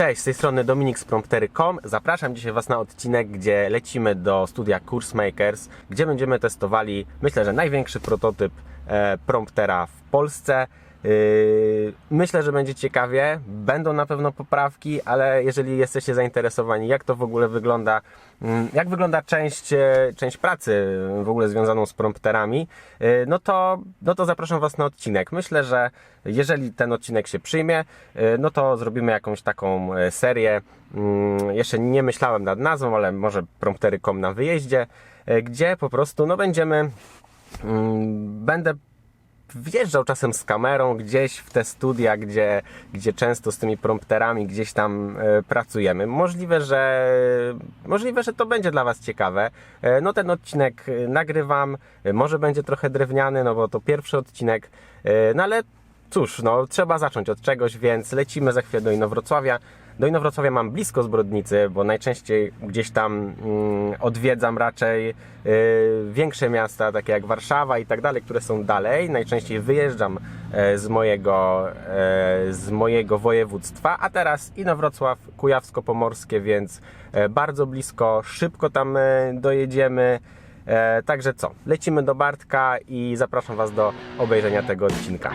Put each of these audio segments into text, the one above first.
Cześć, z tej strony Dominik z promptery.com. Zapraszam dzisiaj Was na odcinek, gdzie lecimy do studia Coursmakers, gdzie będziemy testowali, myślę, że największy prototyp e, promptera w Polsce. Yy, Myślę, że będzie ciekawie. Będą na pewno poprawki, ale jeżeli jesteście zainteresowani, jak to w ogóle wygląda, mm, jak wygląda część, e, część pracy w ogóle związaną z prompterami, yy, no to, no to zapraszam Was na odcinek. Myślę, że jeżeli ten odcinek się przyjmie, yy, no to zrobimy jakąś taką e, serię. Mm, Jeszcze nie myślałem nad nazwą, ale może promptery.com na wyjeździe, e, gdzie po prostu no będziemy mm, będę wjeżdżał czasem z kamerą gdzieś w te studia, gdzie, gdzie często z tymi prompterami gdzieś tam e, pracujemy. Możliwe, że możliwe, że to będzie dla Was ciekawe. E, no ten odcinek e, nagrywam, może będzie trochę drewniany, no bo to pierwszy odcinek, no ale cóż, no trzeba zacząć od czegoś, więc lecimy za chwilę do Inowrocławia. Do Inowrocławia mam blisko Zbrodnicy, bo najczęściej gdzieś tam mm, odwiedzam raczej y, większe miasta, takie jak Warszawa i tak dalej, które są dalej. Najczęściej wyjeżdżam e, z mojego, e, z mojego województwa, a teraz Inowrocław, Kujawsko-Pomorskie, więc e, bardzo blisko, szybko tam dojedziemy. Także co, lecimy do Bartka i zapraszam Was do obejrzenia tego odcinka.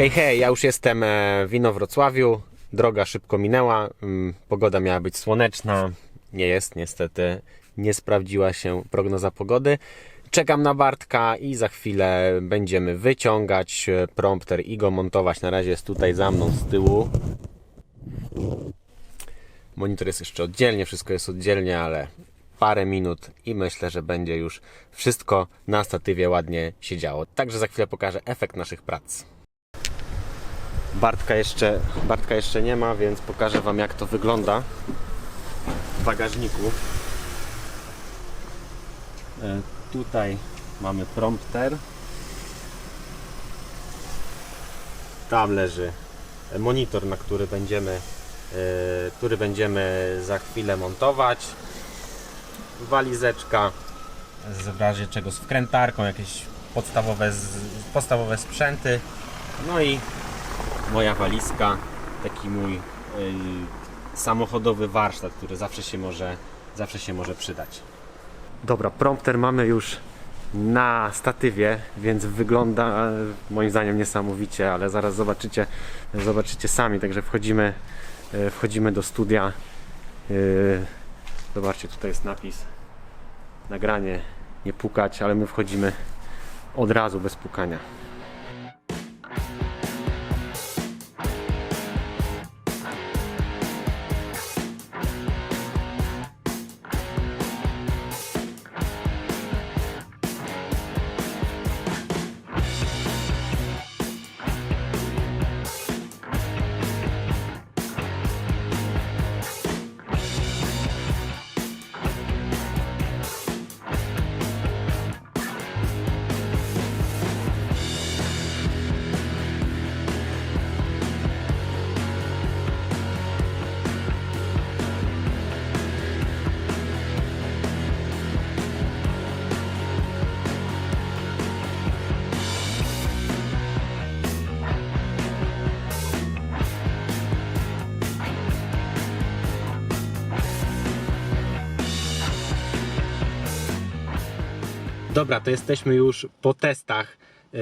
Hej, hej, ja już jestem e, w Inowrocławiu. Droga szybko minęła. mm, Pogoda miała być słoneczna. Nie jest, niestety. Nie sprawdziła się prognoza pogody. Czekam na Bartka i za chwilę będziemy wyciągać e, prompter i go montować. Na razie jest tutaj za mną z tyłu. Monitor jest jeszcze oddzielnie, wszystko jest oddzielnie, ale parę minut i myślę, że będzie już wszystko na statywie ładnie się działo. Także za chwilę pokażę efekt naszych prac. Bartka jeszcze, Bartka jeszcze nie ma, więc pokażę Wam jak to wygląda w bagażniku. E, Tutaj mamy prompter. Tam leży monitor, na który będziemy, e, który będziemy za chwilę montować. Walizeczka w razie czego z wkrętarką, jakieś podstawowe, podstawowe sprzęty. No i moja walizka, taki mój y, samochodowy warsztat, który zawsze się może, zawsze się może przydać. Dobra, prompter mamy już na statywie, więc wygląda e, moim zdaniem niesamowicie, ale zaraz zobaczycie, zobaczycie sami, także wchodzimy, e, wchodzimy do studia. Y, Zobaczcie, tutaj jest napis nagranie, nie pukać, ale my wchodzimy od razu bez pukania. Dobra, to jesteśmy już po testach. Yy,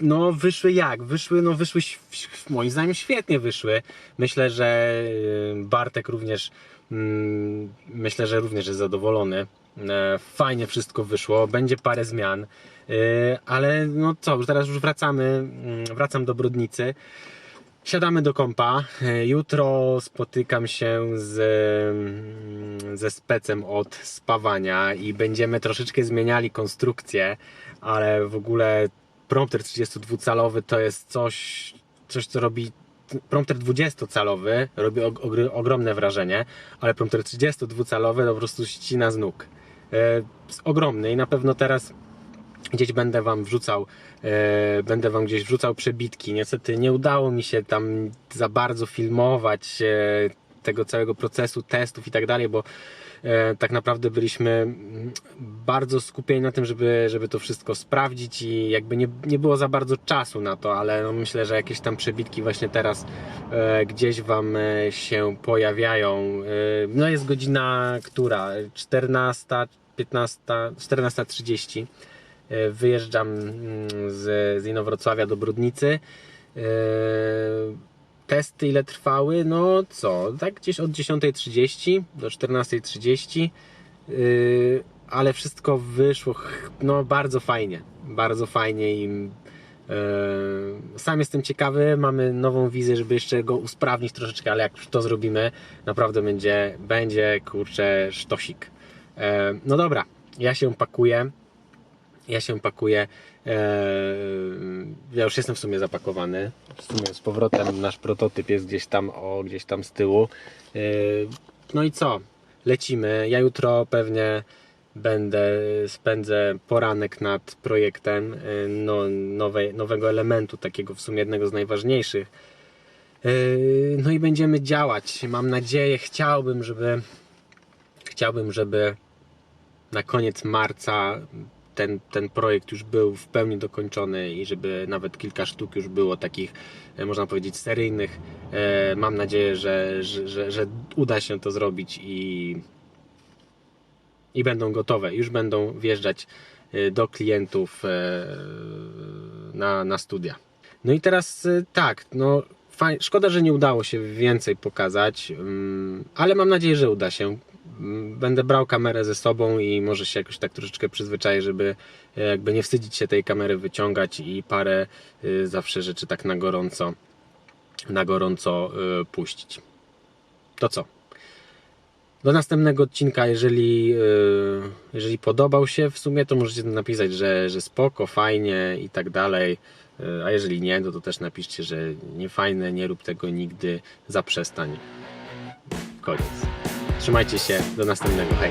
No, wyszły jak? Wyszły, no wyszły, moim zdaniem świetnie wyszły. Myślę, że yy, Bartek również, mm, myślę, że również jest zadowolony. E, Fajnie wszystko wyszło, będzie parę zmian, ale no co, już teraz już wracamy, mm, wracam do Brodnicy. Siadamy do kompa. E, Jutro spotykam się z, mm, ze specem od spawania i będziemy troszeczkę zmieniali konstrukcję, ale w ogóle prompter 32-calowy to jest coś, coś co robi. Prompter 20-calowy robi ogromne wrażenie, ale prompter 32-calowy to po prostu ścina z nóg. E, Ogromny i na pewno teraz gdzieś będę wam wrzucał, e, będę wam gdzieś wrzucał przebitki. Niestety nie udało mi się tam za bardzo filmować e, tego całego procesu testów i tak dalej, bo e, tak naprawdę byliśmy bardzo skupieni na tym, żeby, żeby to wszystko sprawdzić i jakby nie, nie było za bardzo czasu na to, ale no myślę, że jakieś tam przebitki właśnie teraz e, gdzieś wam e, się pojawiają. E, no jest godzina która? 14, 15, 14.30. E, Wyjeżdżam mm, z, z Inowrocławia do Brudnicy. E, Testy ile trwały? No co, tak gdzieś od 10.30 do 14.30. Yy, ale wszystko wyszło no bardzo fajnie, bardzo fajnie i yy, sam jestem ciekawy, mamy nową wizję, żeby jeszcze go usprawnić troszeczkę, ale jak to zrobimy, naprawdę będzie, będzie kurczę sztosik. No dobra, ja się pakuję, ja się pakuję. Eee, ja już jestem w sumie zapakowany. W sumie z powrotem nasz prototyp jest gdzieś tam, o, gdzieś tam z tyłu. Eee, no i co? Lecimy. Ja jutro pewnie będę spędzę poranek nad projektem e, no, nowej, nowego elementu, takiego w sumie jednego z najważniejszych. No i będziemy działać. Mam nadzieję, chciałbym, żeby chciałbym, żeby na koniec marca ten, ten projekt już był w pełni dokończony i żeby nawet kilka sztuk już było takich, e, można powiedzieć, seryjnych. E, Mam nadzieję, że, że, że, że uda się to zrobić i, i będą gotowe. Już będą wjeżdżać e, do klientów na, na studia. No i teraz tak, no szkoda, że nie udało się więcej pokazać, mm, ale mam nadzieję, że uda się. Będę brał kamerę ze sobą i może się jakoś tak troszeczkę przyzwyczaję, żeby e, jakby nie wstydzić się tej kamery wyciągać i parę y, zawsze rzeczy tak na gorąco na gorąco y, puścić. To co? Do następnego odcinka, jeżeli, jeżeli podobał się w sumie, to możecie napisać, że, że spoko, fajnie i tak dalej. A jeżeli nie, no to też napiszcie, że nie fajne, nie rób tego nigdy, zaprzestań. Koniec. Trzymajcie się, do następnego. Hej!